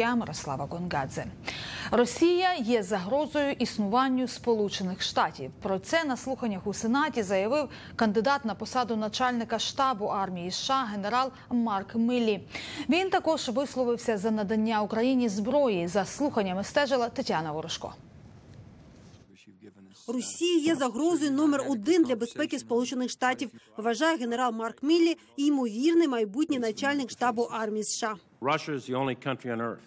Я Мирослава Гонгадзе. Росія є загрозою існуванню Сполучених Штатів. Про це на слуханнях у Сенаті заявив кандидат на посаду начальника штабу армії США генерал Марк Миллі. Він також висловився за надання Україні зброї. За слуханнями стежила Тетяна Ворожко. Росія є загрозою номер один для безпеки Сполучених Штатів. Вважає генерал Марк Міллі і ймовірний майбутній начальник штабу армії США.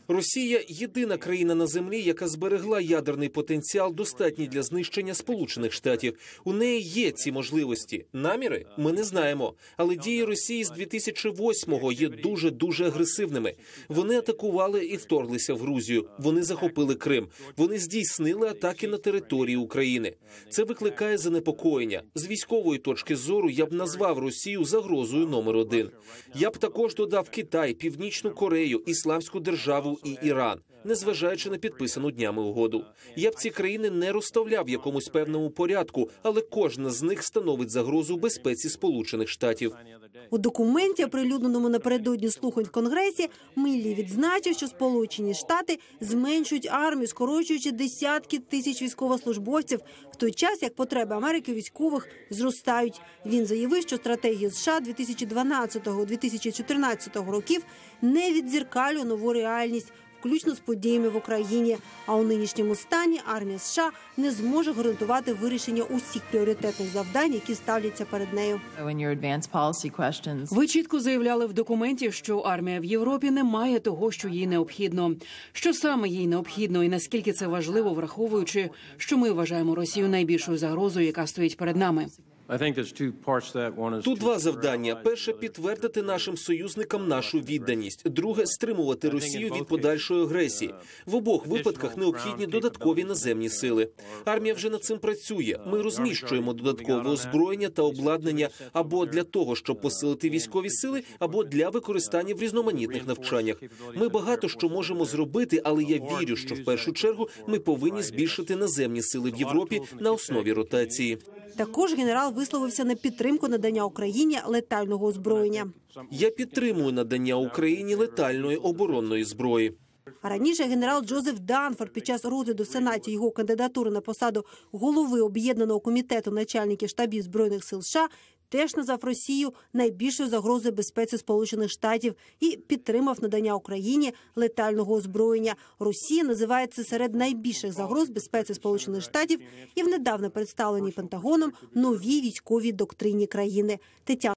Росія єдина країна на землі, яка зберегла ядерний потенціал, достатній для знищення Сполучених Штатів. У неї є ці можливості. Наміри ми не знаємо. Але дії Росії з 2008-го є дуже дуже агресивними. Вони атакували і вторглися в Грузію. Вони захопили Крим. Вони здійснили атаки на території України. Це викликає занепокоєння. З військової точки зору я б назвав Росію загрозою номер один. Я б також додав Китай, Північну Корею, Ісламську державу і Іран, незважаючи на підписану днями угоду. Я б ці країни не розставляв в якомусь певному порядку, але кожна з них становить загрозу безпеці Сполучених Штатів. У документі, оприлюдненому напередодні слухань в Конгресі, Міллі відзначив, що Сполучені Штати зменшують армію, скорочуючи десятки тисяч військовослужбовців, в той час як потреби Америки військових зростають. Він заявив, що стратегія США 2012-2014 років не відзеркалює нову реальність. Включно з подіями в Україні, а у нинішньому стані армія США не зможе гарантувати вирішення усіх пріоритетних завдань, які ставляться перед нею. Ви чітко заявляли в документі, що армія в Європі не має того, що їй необхідно. Що саме їй необхідно, і наскільки це важливо, враховуючи, що ми вважаємо Росію найбільшою загрозою, яка стоїть перед нами. Тут два завдання: перше uh, підтвердити нашим союзникам нашу відданість. Друге стримувати Росію від подальшої агресії. В обох випадках необхідні додаткові наземні сили. Армія вже над цим працює. Ми розміщуємо додаткове озброєння та обладнання або для того, щоб посилити військові сили, або для використання в різноманітних навчаннях. Ми багато що можемо зробити, але я вірю, що в першу чергу ми повинні збільшити наземні сили в Європі на основі ротації. Також генерал висловився на підтримку надання Україні летального озброєння. Я підтримую надання Україні летальної оборонної зброї. А раніше генерал Джозеф Данфорд під час розгляду в сенаті його кандидатури на посаду голови об'єднаного комітету начальників штабів збройних сил США теж назвав Росію найбільшою загрозою безпеці Сполучених Штатів і підтримав надання Україні летального озброєння. Росія називає це серед найбільших загроз безпеці Сполучених Штатів і в недавно представленій Пентагоном новій військовій доктрині країни. Тетяна